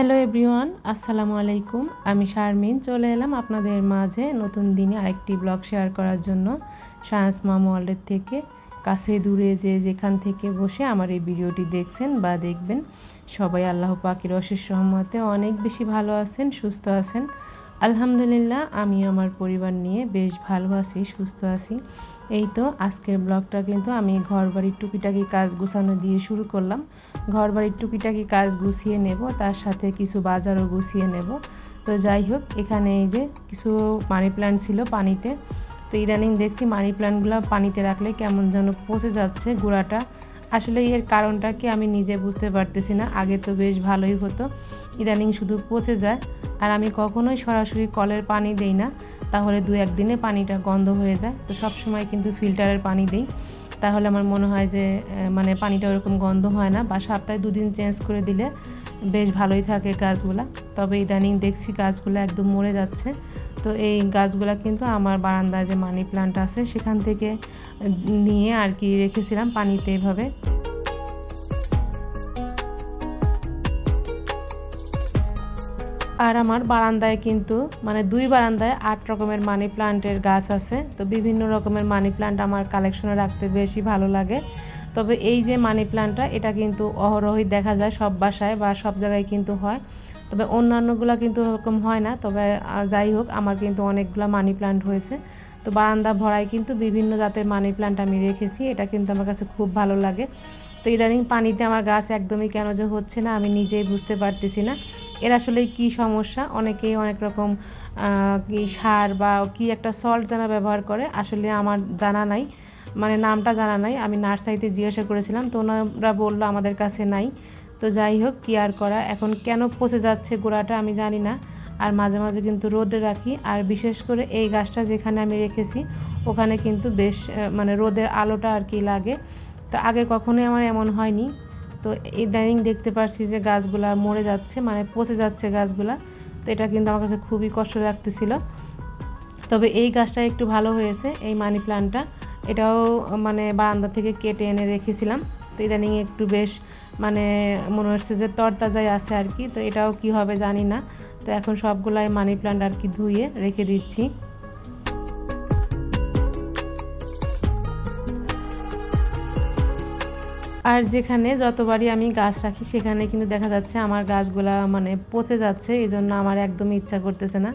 Hello everyone আসসালামু আলাইকুম। আমি শারমিন, চলে এলাম আপনাদের মাঝে নতুন দিনে আরেকটি ব্লগ শেয়ার করার জন্য। সায়েন্স মাম ওয়ার্ল্ডের থেকে, কাছে দূরে যে যেখান থেকে বসে আমার এই ভিডিওটি দেখছেন বা দেখবেন, সবাই আল্লাহ পাকির অশেষ সহমতে অনেক বেশি ভালো আছেন, সুস্থ আছেন। আলহামদুলিল্লাহ আমি আমার পরিবার নিয়ে বেশ ভালো আছি, সুস্থ আছি। এই তো আজকের ব্লগটা কিন্তু আমি ঘর বাড়ির টুকিটাকি কাজ গুছানো দিয়ে শুরু করলাম। ঘর বাড়ির টুকিটাকি কাজ গুছিয়ে নেব, তার সাথে কিছু বাজারও গুছিয়ে নেব। তো যাই হোক, এখানে এই যে কিছু মানি প্ল্যান্ট ছিল পানিতে। তো ইদানিং দেখছি মানি প্ল্যান্টগুলো পানিতে রাখলে কেমন যেন পচে যাচ্ছে গুঁড়াটা। আসলে এর কারণটা কি আমি নিজে বুঝতে পারতেছি না, আগে তো বেশ ভালোই হতো। ইদানিং শুধু পচে যায়। আর আমি কখনোই সরাসরি কলের পানি দেই না। তাহলে দু একদিনে পানিটা গন্ধ হয়ে যায়। তো সব সময় কিন্তু ফিল্টারের পানি দিই। তাহলে আমার মনে হয় যে মানে পানিটা ওরকম গন্ধ হয় না বা সপ্তাহে দুদিন চেঞ্জ করে দিলে বেশ ভালোই থাকে গাছগুলা। তবে ইদানিং দেখছি গাছগুলো একদম মরে যাচ্ছে। তো এই গাছগুলা কিন্তু আমার বারান্দায় যে মানি প্লান্ট আছে, সেখান থেকে নিয়ে আর কি রেখেছিলাম পানিতে এভাবে। আর আমার বারান্দায় কিন্তু মানে দুই বারান্দায় আট রকমের মানি প্লান্টের গাছ আছে। তো বিভিন্ন রকমের মানি প্লান্ট আমার কালেকশনে রাখতে বেশি ভালো লাগে। তবে এই যে মানি প্লান্টটা, এটা কিন্তু অহরহই দেখা যায় সব বাসায় বা সব জায়গায় কিন্তু হয়। তবে অন্যান্যগুলো কিন্তু ওরকম হয় না। তবে যাই হোক, আমার কিন্তু অনেকগুলো মানি প্লান্ট হয়েছে। তো বারান্দা ভরায় কিন্তু বিভিন্ন জাতের মানি প্লান্ট আমি রেখেছি। এটা কিন্তু আমার কাছে খুব ভালো লাগে। তো ইদানিং পানিতে আমার গাছ একদমই কেন যে হচ্ছে না, আমি নিজেই বুঝতে পারতেছি না। এর আসলে কি সমস্যা? অনেকেই অনেক রকম কি সার বা কি একটা সল্ট জানা ব্যবহার করে, আসলে আমার জানা নাই। মানে নামটা জানা নাই। আমি নার্সারিতে জিজ্ঞাসা করেছিলাম, তো ওনারা বলল আমাদের কাছে নাই। তো যাই হোক, কি আর করা? এখন কেন পচে যাচ্ছে গোড়াটা আমি জানি না। আর মাঝে মাঝে কিন্তু রোদে রাখি। আর বিশেষ করে এই গাছটা যেখানে আমি রেখেছি, ওখানে কিন্তু বেশ মানে রোদের আলোটা আর কি লাগে। তো আগে কখনোই আমার এমন হয়নি। তো ইদানিং দেখতে পারছি যে গাছগুলা মরে যাচ্ছে মানে পচে যাচ্ছে গাছগুলা। তো এটা কিন্তু আমার কাছে খুবই কষ্ট লাগতেছিল। তবে এই গাছটা একটু ভালো হয়েছে, এই মানি প্লান্টটা। এটাও মানে বারান্দা থেকে কেটে এনে রেখেছিলাম। তো ইদানিং একটু বেশ মানে মনে হচ্ছে যে তরতাজাই আছে আর কি। তো এটাও কি হবে জানি না। তো এখন সবগুলাই মানি প্লান্ট আর কি ধুয়ে রেখে দিচ্ছি। আর যেখানে যতবারই আমি গাছ রাখি, সেখানে কিন্তু দেখা যাচ্ছে আমার গাছগুলা মানে পচে যাচ্ছে। এই জন্য আমার একদমই ইচ্ছা করতেছে না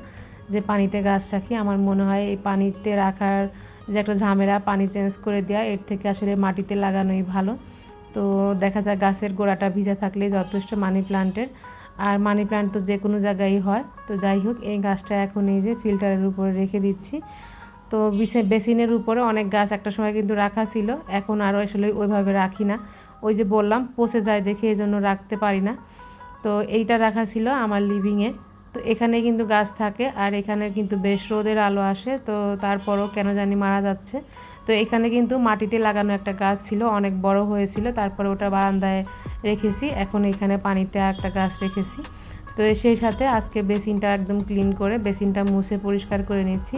যে পানিতে গাছ রাখি। আমার মনে হয় এই পানিতে রাখার যে একটা ঝামেলা, পানি চেঞ্জ করে দেওয়া এর থেকে আসলে মাটিতে লাগানোই ভালো। তো দেখা যায় গাছের গোড়াটা ভিজা থাকলে যথেষ্ট মানি প্লান্টের। আর মানি প্লান্ট তো যে কোনো জায়গায় হয়। তো যাই হোক, এই গাছটা এখন এই যে ফিল্টারের উপরে রেখে দিচ্ছি। তো বেসিনের উপরে অনেক গাছ একটা সময় কিন্তু রাখা ছিল। এখন আরও আসলে ওইভাবে রাখি না। ওই যে বললাম, পচে যায় দেখে এই জন্য রাখতে পারি না। তো এইটা রাখা ছিল আমার লিভিংয়ে তো এখানে কিন্তু গাছ থাকে আর এখানে কিন্তু বেশ রোদের আলো আসে। তো তারপরও কেন জানি মারা যাচ্ছে। তো এখানে কিন্তু মাটিতে লাগানো একটা গাছ ছিল, অনেক বড় হয়েছিল। তারপরে ওটা বারান্দায় রেখেছি। এখন এখানে পানিতে একটা গাছ রেখেছি। তো সেই সাথে আজকে বেসিনটা একদম ক্লিন করে, বেসিনটা মুছে পরিষ্কার করে নিচ্ছি।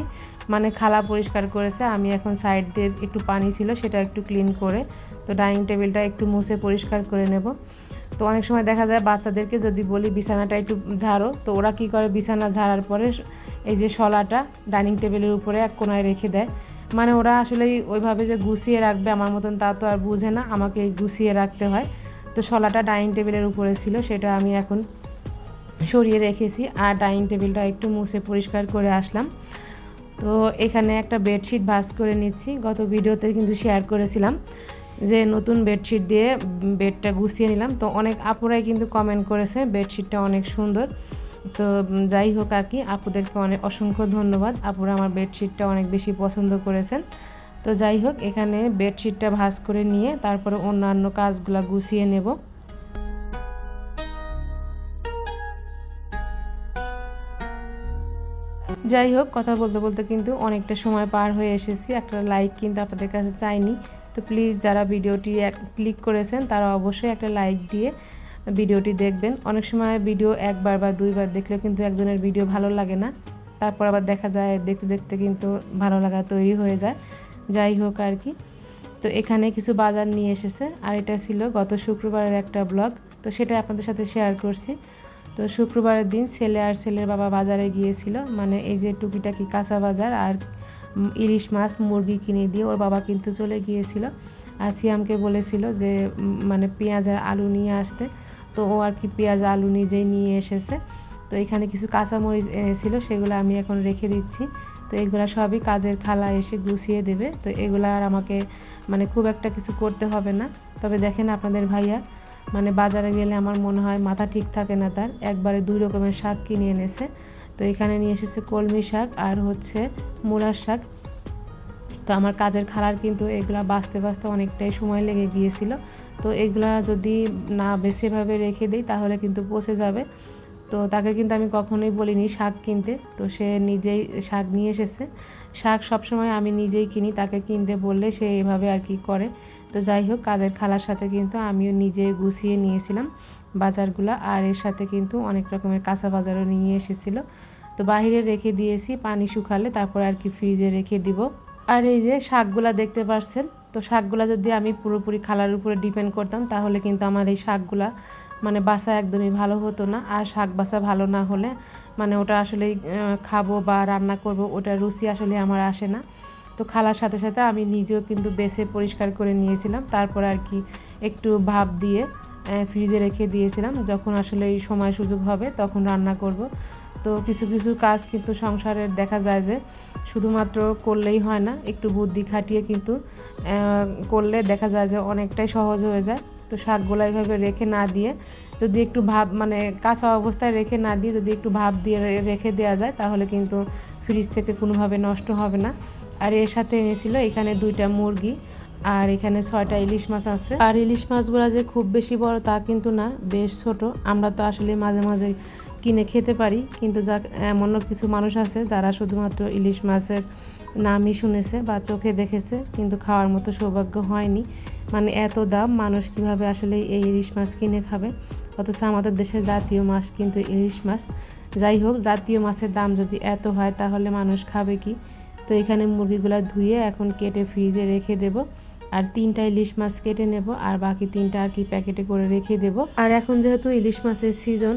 মানে খালা পরিষ্কার করেছে, আমি এখন সাইড দিয়ে একটু পানি ছিল, সেটা একটু ক্লিন করে, তো ডাইনিং টেবিলটা একটু মুছে পরিষ্কার করে নেব। তো অনেক সময় দেখা যায় বাচ্চাদেরকে যদি বলি বিছানাটা একটু ঝাড়ো, তো ওরা কি করে বিছানা ঝাড়ার পরে এই যে শলাটা ডাইনিং টেবিলের উপরে এক কোনায় রেখে দেয়। মানে ওরা আসলে ওইভাবে যে গুছিয়ে রাখবে আমার মতন তা তো আর বুঝে না, আমাকে গুছিয়ে রাখতে হয়। তো শলাটা ডাইনিং টেবিলের উপরে ছিল, সেটা আমি এখন সরিয়ে রেখেছি আর ডাইনিং টেবিলটা একটু মুছে পরিষ্কার করে আসলাম। তো এখানে একটা বেডশিট ভাস করে নিচ্ছি। গত ভিডিওতে কিন্তু শেয়ার করেছিলাম যে নতুন বেডশিট দিয়ে বেডটা গুছিয়ে নিলাম। তো অনেক আপুরাই কিন্তু কমেন্ট করেছে বেডশিটটা অনেক সুন্দর। তো যাই হোক আর কি, আপুদেরকে অনেক অসংখ্য ধন্যবাদ। আপুরা আমার বেডশিটটা অনেক বেশি পছন্দ করেছেন। তো যাই হোক, এখানে বেডশিটটা ভাস করে নিয়ে তারপরে অন্যান্য কাজগুলো গুছিয়ে নেব। যাই হোক, কথা বলতে বলতে কিন্তু অনেকটা সময় পার হয়ে এসেছি। একটা লাইক কিন্তু আপনাদের কাছে চাইনি। তো প্লিজ যারা ভিডিওটি ক্লিক করেছেন, তারা অবশ্যই একটা লাইক দিয়ে ভিডিওটি দেখবেন। অনেক সময় ভিডিও একবার বা দুইবার দেখলেও কিন্তু একজনের ভিডিও ভালো লাগে না। তারপর আবার দেখা যায়, দেখতে দেখতে কিন্তু ভালো লাগা তৈরি হয়ে যায়। যাই হোক আর কি। তো এখানে কিছু বাজার নিয়ে এসেছে। আর এটা ছিল গত শুক্রবারের একটা ব্লগ তো সেটা আপনাদের সাথে শেয়ার করছি। তো শুক্রবারের দিন ছেলে আর ছেলের বাবা বাজারে গিয়েছিল। মানে এই যে টুকিটাকি কাঁচা বাজার আর ইলিশ মাছ, মুরগি কিনে দিয়ে ওর বাবা কিন্তু চলে গিয়েছিল। আর সিয়ামকে বলেছিল যে মানে পেঁয়াজ আর আলু নিয়ে আসতে। তো ও আর কি পেঁয়াজ, আলু নিজেই নিয়ে এসেছে। তো এখানে কিছু কাঁচামরিচ এনেছিল সেগুলো আমি এখন রেখে দিচ্ছি। তো এগুলো সবই কাজের খালা এসে গুছিয়ে দেবে। তো এগুলো আর আমাকে মানে খুব একটা কিছু করতে হবে না। তবে দেখেন আপনাদের ভাইয়া মানে বাজারে গেলে আমার মনে হয় মাথা ঠিক থাকে না তার। একবারে দুই রকমের শাক কিনে এনেছে। তো এখানে নিয়ে এসেছে কলমি শাক আর হচ্ছে মূলার শাক। তো আমার কাজের খালার কিন্তু এগুলা বাঁচতে বাঁচতে অনেকটাই সময় লেগে গিয়েছিল। তো এগুলা যদি না বেছেভাবে রেখে দিই তাহলে কিন্তু পচে যাবে। তো তাকে কিন্তু আমি কখনোই বলিনি শাক কিনতে। তো সে নিজেই শাক নিয়ে এসেছে। শাক সবসময় আমি নিজেই কিনি, তাকে কিনতে বললে সে এভাবে আর কি করে। তো যাই হোক, কাজের খালার সাথে কিন্তু আমিও নিজে গুছিয়ে নিয়েছিলাম বাজারগুলো, আর এর সাথে কিন্তু অনেক রকমের কাঁচা বাজারও নিয়ে এসেছিল। তো বাইরে রেখে দিয়েছি, পানি শুকালে তারপর আর কি ফ্রিজে রেখে দিব। আর এই যে শাকগুলা দেখতে পাচ্ছেন তো শাকগুলা যদি আমি পুরোপুরি খালার উপরে ডিপেন্ড করতাম, তাহলে কিন্তু আমার এই শাকগুলা মানে বাসা একদমই ভালো হতো না। আর শাক বাসা ভালো না হলে মানে ওটা আসলে খাব বা রান্না করব ওটা রুচি আসলে আমার আসে না। তো খালার সাথে সাথে আমি নিজেও কিন্তু বেছে পরিষ্কার করে নিয়েছিলাম। তারপর আর কি একটু ভাপ দিয়ে ফ্রিজে রেখে দিয়েছিলাম। যখন আসলে এই সময় সুযোগ হবে তখন রান্না করব। তো কিছু কিছু কাজ কিন্তু সংসারের দেখা যায় যে শুধুমাত্র করলেই হয় না, একটু বুদ্ধি খাটিয়ে কিন্তু করলে দেখা যায় যে অনেকটাই সহজ হয়ে যায়। তো শাকগুলো এইভাবে রেখে না দিয়ে যদি একটু ভাব মানে কাঁচা অবস্থায় রেখে না দিয়ে যদি একটু ভাব দিয়ে রেখে দেওয়া যায় তাহলে কিন্তু ফ্রিজ থেকে কোনোভাবে নষ্ট হবে না। আর এর সাথে এনেছিল এখানে দুইটা মুরগি, আর এখানে ছয়টা ইলিশ মাছ আছে। আর ইলিশ মাছগুলো যে খুব বেশি বড় তা কিন্তু না, বেশ ছোট। আমরা তো আসলে মাঝে মাঝে কিনে খেতে পারি, কিন্তু যা এমনও কিছু মানুষ আছে যারা শুধুমাত্র ইলিশ মাছের নামই শুনেছে বা চোখে দেখেছে, কিন্তু খাওয়ার মতো সৌভাগ্য হয়নি। মানে এত দাম, মানুষ কীভাবে আসলে এই ইলিশ মাছ কিনে খাবে? অথচ আমাদের দেশের জাতীয় মাছ কিন্তু ইলিশ মাছ। যাই হোক, জাতীয় মাছের দাম যদি এত হয়, তাহলে মানুষ খাবে কি? তো এখানে মুরগিগুলো ধুয়ে এখন কেটে ফ্রিজে রেখে দেব। আর তিনটা ইলিশ মাছ কেটে নেব, আর বাকি তিনটা আর কি প্যাকেটে করে রেখে দেব। আর এখন যেহেতু ইলিশ মাছের সিজন,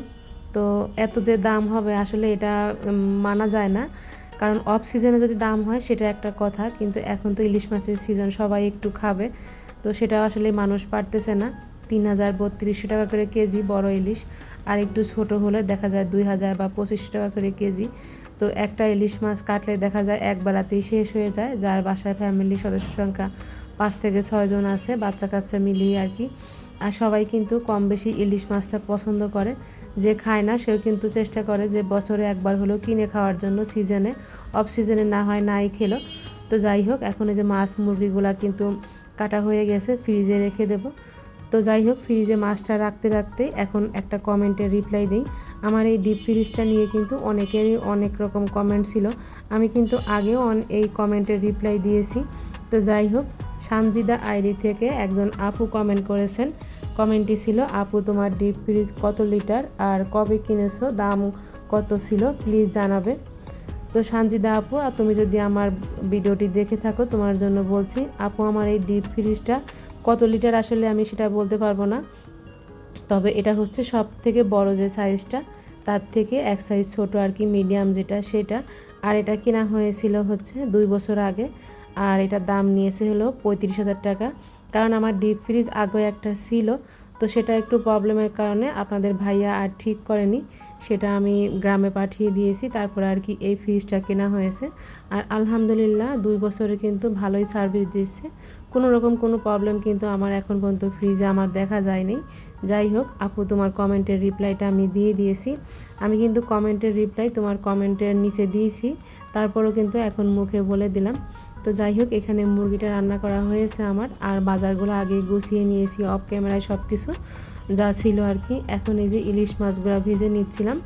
তো এত যে দাম হবে আসলে এটা মানা যায় না। কারণ অফ সিজনে যদি দাম হয় সেটা একটা কথা, কিন্তু এখন তো ইলিশ মাছের সিজন, সবাই একটু খাবে। তো সেটা আসলে মানুষ পারতেছে না। তিন হাজার বত্রিশশো টাকা করে কেজি বড় ইলিশ, আর একটু ছোট হলে দেখা যায় দুই হাজার বা পঁচিশশো টাকা করে কেজি। তো একটা ইলিশ মাছ কাটলে দেখা যায় এক বেলাতেই শেষ হয়ে যায়, যার বাসায় ফ্যামিলি সদস্য সংখ্যা পাঁচ থেকে ছয়জন আছে, বাচ্চা কাচ্চা মিলিয়ে আর কি। আর সবাই কিন্তু কম বেশি ইলিশ মাছটা পছন্দ করে। যে খায় না, সেও কিন্তু চেষ্টা করে যে বছরে একবার হলেও কিনে খাওয়ার জন্য সিজনে অফ সিজনে না হয় নাই খেলো। তো যাই হোক, এখন এই যে মাছ, মুরগিগুলা কিন্তু কাটা হয়ে গেছে ফ্রিজে রেখে দেব। তো যাই হোক ফ্রিজে মাছটা রাখতে রাখতে এখন একটা কমেন্টের রিপ্লাই দিই। আমার এই ডিপ ফ্রিজটা নিয়ে কিন্তু অনেকেরই অনেক রকম কমেন্ট ছিল। আমি কিন্তু আগেও এই কমেন্টের রিপ্লাই দিয়েছি। তো যাই হোক, সানজিদা আইডি থেকে একজন আপু কমেন্ট করেছেন। কমেন্টটি ছিল, আপু, তোমার ডিপ ফ্রিজ কত লিটার আর কবে কিনেছো? দাম কত ছিল? প্লিজ জানাবে। তো সানজিদা আপু, আর তুমি যদি আমার ভিডিওটি দেখে থাকো, তোমার জন্য বলছি, আপু, আমার এই ডিপ ফ্রিজটা কত লিটার আসলে আমি সেটা বলতে পারব না। তবে এটা হচ্ছে সব থেকে বড় যে সাইজটা তার থেকে এক সাইজ ছোটো আর কি মিডিয়াম যেটা, সেটা। আর এটা কেনা হয়েছিল হচ্ছে দুই বছর আগে, আর এটার দাম নিয়েছে হলো পঁয়ত্রিশ হাজার টাকা। কারণ আমার ডিপ ফ্রিজ আগে একটা ছিল, তো সেটা একটু প্রবলেমের কারণে আপনাদের ভাইয়া আর ঠিক করেনি। সেটা আমি গ্রামে পাঠিয়ে দিয়েছি, তারপরে আর কি এই ফ্রিজটা কেনা হয়েছে। আর আলহামদুলিল্লাহ দুই বছরে কিন্তু ভালোই সার্ভিস দিচ্ছে। কোনো রকম কোনো প্রবলেম কিন্তু আমার এখন পর্যন্ত ফ্রিজে আমার দেখা যায়নি। যাই হোক, আপু তোমার কমেন্টের রিপ্লাইটা আমি দিয়ে দিয়েছি। আমি কিন্তু কমেন্টের রিপ্লাই তোমার কমেন্টের নিচে দিয়েছি। তারপরও কিন্তু এখন মুখে বলে দিলাম। তো যাই হোক, এখানে মুরগিটা রান্না করা হয়েছে আমার। আর বাজারগুলো আগে গুছিয়ে নিয়েছি অফ ক্যামেরায় সব কিছু যা ছিল আর কি। এখন এই যে ইলিশ মাছগুলো ভেজে নিচ্ছিলাম।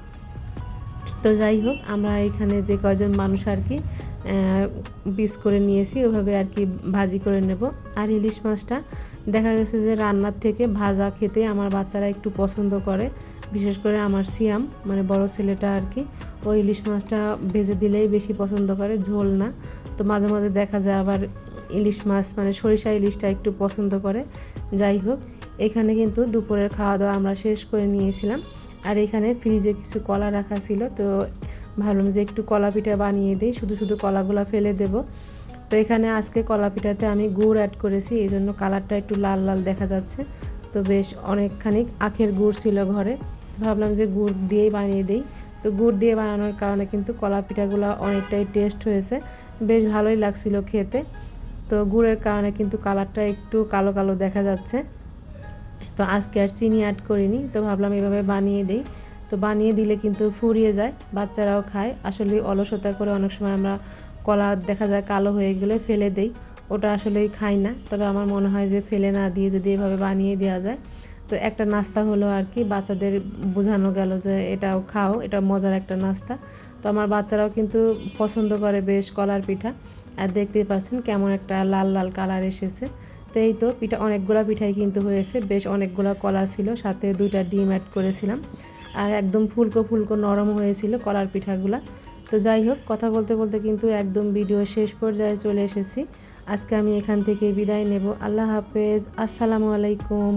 তো যাই হোক, আমরা এখানে যে কয়জন মানুষ আর কি পিস করে নিয়েছি, ওভাবে আর কি ভাজি করে নেব। আর ইলিশ মাছটা দেখা গেছে যে রান্নার থেকে ভাজা খেতে আমার বাচ্চারা একটু পছন্দ করে। বিশেষ করে আমার সিয়াম মানে বড় ছেলেটা আর কি ওই ইলিশ মাছটা ভেজে দিলেই বেশি পছন্দ করে, ঝোল না। তো মাঝে মাঝে দেখা যায় আবার ইলিশ মাছ মানে সরিষা ইলিশটা একটু পছন্দ করে। যাই হোক, এখানে কিন্তু দুপুরের খাওয়া দাওয়া আমরা শেষ করে নিয়েছিলাম। আর এখানে ফ্রিজে কিছু কলা রাখা ছিল, তো ভাবলাম যে একটু কলা পিঠা বানিয়ে দিই, শুধু শুধু কলাগুলো ফেলে দেব। তো এখানে আজকে কলা পিঠাতে আমি গুড় অ্যাড করেছি এই জন্য কালারটা একটু লাল লাল দেখা যাচ্ছে। তো বেশ অনেকখানি আখের গুড় ছিল ঘরে। ভাবলাম যে গুড় দিয়েই বানিয়ে দিই। তো গুড় দিয়ে বানানোর কারণে কিন্তু কলা পিঠাগুলো অনেকটাই টেস্ট হয়েছে। বেশ ভালোই লাগছিল খেতে। তো গুড়ের কারণে কিন্তু কালারটা একটু কালো কালো দেখা যাচ্ছে। তো আজকে আর চিনি অ্যাড করিনি। তো ভাবলাম এভাবে বানিয়ে দিই। তো বানিয়ে দিলে কিন্তু ফুরিয়ে যায়, বাচ্চারাও খায়। আসলে অলসতা করে অনেক সময় আমরা কলা দেখা যায় কালো হয়ে গেলে ফেলে দেই। ওটা আসলেই খাই না। তবে আমার মনে হয় যে ফেলে না দিয়ে যদি এভাবে বানিয়ে দেওয়া যায়, তো একটা নাস্তা হলো আর কি, বাচ্চাদের বোঝানো গেল যে এটাও খাও, এটা মজার একটা নাস্তা। তো আমার বাচ্চারাও কিন্তু পছন্দ করে বেশ কলার পিঠা। আর দেখতেই পাচ্ছেন কেমন একটা লাল লাল কালার এসেছে। তো এই তো পিঠা, অনেকগুলো পিঠাই কিন্তু হয়েছে, বেশ অনেকগুলো কলা ছিল, সাথে দুইটা ডিম অ্যাড করেছিলাম। আর একদম ফুলকো ফুলকো নরম হয়েছিল কলার পিঠাগুলা। তো যাই হোক, কথা বলতে বলতে কিন্তু একদম ভিডিও শেষ পর্যায়ে চলে এসেছি। আজকে আমি এখান থেকে বিদায় নেব। আল্লাহ হাফেজ। আসসালামু আলাইকুম।